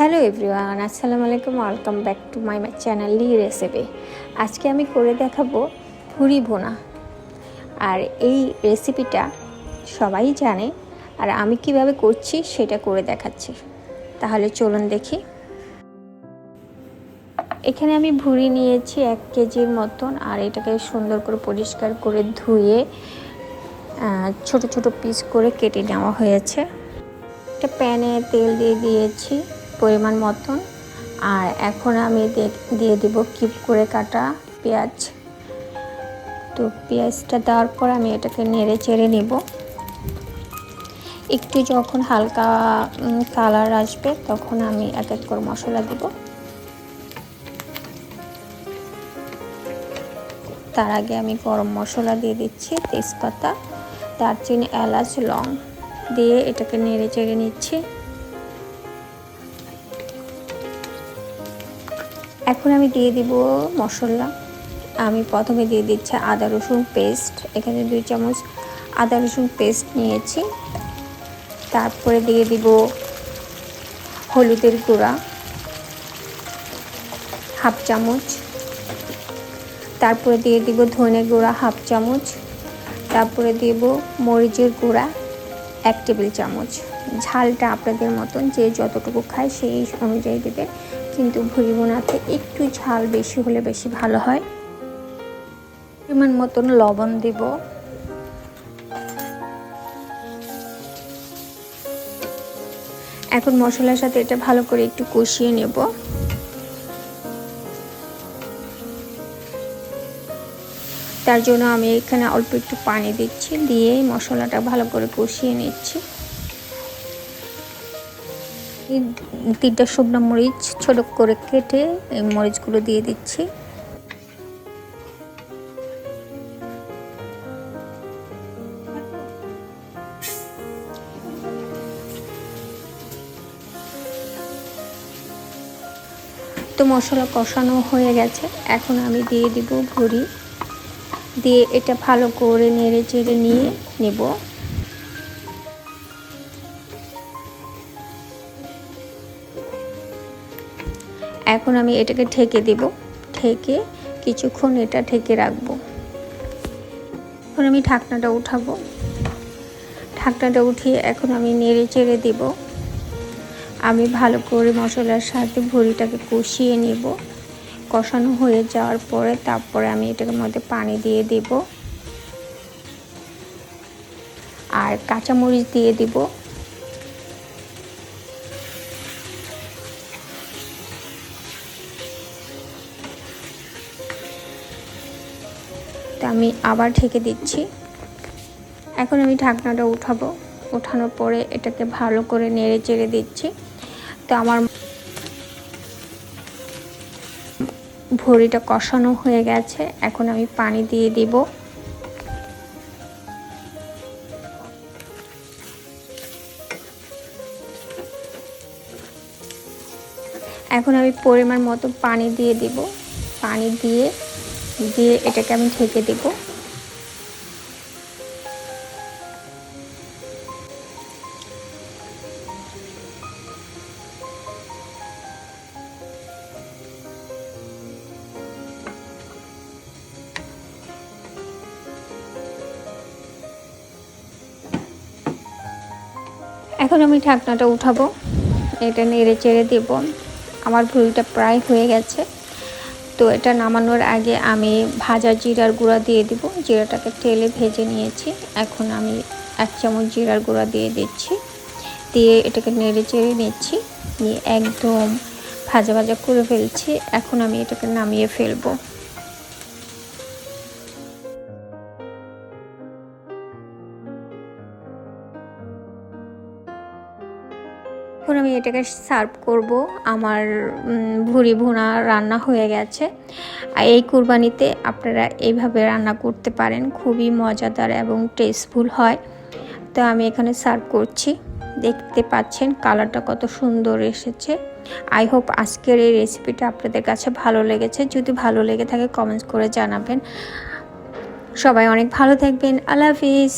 Hello everyone আসসালামু আলাইকুম welcome back to my channel Lee recipe আজকে আমি করে দেখাবো ভুরি ভোনা। আর এই রেসিপিটা সবাই জানে, আর আমি কীভাবে করছি সেটা করে দেখাচ্ছি। তাহলে চলুন দেখি। এখানে আমি ভুড়ি নিয়েছি এক কেজির মতন, আর এটাকে সুন্দর করে পরিষ্কার করে ধুয়ে ছোট ছোট পিস করে কেটে নেওয়া হয়েছে। একটা প্যানে তেল দিয়ে দিয়েছি। পরিমাণ মতন। আর এখন আমি দিয়ে দিব কিপ করে কাটা পেঁয়াজ। তো পেঁয়াজটা দেওয়ার পর আমি এটাকে নেড়ে চেড়ে নেব। একটু যখন হালকা কালার আসবে তখন আমি এক এক করে মশলা দেব। তার আগে আমি গরম মশলা দিয়ে দিচ্ছি তেজপাতা, দারচিনি, এলাচ, লং। দিয়ে এটাকে নেড়ে চেড়ে নিচ্ছি। এখন আমি দিয়ে দিব মশলা। আমি প্রথমে দিয়ে দিচ্ছি আদা, রসুন পেস্ট। এখানে দুই চামচ আদা, রসুন পেস্ট নিয়েছি। তারপরে দিয়ে দিব হলুদের গুঁড়া, হাফ চামচ। তারপরে দিয়ে দিব ধনে গুঁড়া, হাফ চামচ। তারপরে দেব মরিচের গুঁড়া, এক টেবিল চামচ। ঝালটা আপনাদের মতন যে যতটুকু খায় সেই অনুযায়ী দেবে কিন্তু ভুড়ি বোনাতে একটু ঝাল বেশি হলে বেশি ভালো হয়। পরিমাণ মতন লবণ দেব। এখন মশলার সাথে এটা ভালো করে একটু কষিয়ে নেব। তার জন্য আমি এখানে অল্প একটু পানি দিচ্ছি, দিয়ে মশলাটা ভালো করে কষিয়ে নিচ্ছি। তিনটা শুকনো মরিচ ছোট করে কেটে এই মরিচগুলো দিয়ে দিচ্ছি। তো মশলা কষানো হয়ে গেছে। এখন আমি দিয়ে দিব ভুড়ি। দিয়ে এটা ভালো করে নেড়ে চেড়ে নিয়ে নেব। এখন আমি এটাকে ঢেকে দেব। ঢেকে কিছুক্ষণ এটা ঢেকে রাখব। এখন আমি ঢাকনাটা উঠাবো। ঢাকনাটা উঠিয়ে এখন আমি নেড়ে চেড়ে দেব। আমি ভালো করে মশলার সাথে ভুড়িটাকে কষিয়ে নেব। কষানো হয়ে যাওয়ার পরে তারপরে আমি এটাকে মধ্যে পানি দিয়ে দেব। আর কাঁচামরিচ দিয়ে দিব। তো আমি আবার ঢেকে দিচ্ছি। এখন আমি ঢাকনাটা উঠাবো। ওঠানোর পরে এটাকে ভালো করে নেড়ে চেড়ে দিচ্ছি। তো আমার ভড়িটা কষানো হয়ে গেছে। এখন আমি পানি দিয়ে দিব। এখন আমি পরিমাণ মতো পানি দিয়ে দিব। পানি দিয়ে দিয়ে এটাকে আমি ঢেকে দেব। এখন আমি ঢাকনাটা উঠাবো। এটা নেড়ে চেড়ে দেব। আমার ভুলটা প্রায় হয়ে গেছে। তো এটা নামানোর আগে আমি ভাজা জিরার গুঁড়া দিয়ে দিব। জিরাটাকে তেলে ভেজে নিয়েছি। এখন আমি এক চামচ জিরার গুঁড়া দিয়ে দিচ্ছি। দিয়ে এটাকে নেড়ে চেড়ে নিচ্ছি। নিয়ে একদম ভাজা ভাজা করে ফেলছি। এখন আমি এটাকে নামিয়ে ফেলব। এখন আমি এটাকে সার্ভ করব। আমার ভুড়ি ভুনা রান্না হয়ে গেছে। এই কুরবানিতে আপনারা এইভাবে রান্না করতে পারেন। খুবই মজাদার এবং টেস্টফুল হয়। তো আমি এখানে সার্ভ করছি। দেখতে পাচ্ছেন কালারটা কত সুন্দর এসেছে। আই হোপ আজকের এই রেসিপিটা আপনাদের কাছে ভালো লেগেছে। যদি ভালো লেগে থাকে কমেন্টস করে জানাবেন। সবাই অনেক ভালো থাকবেন। আল্লাহ হাফিজ।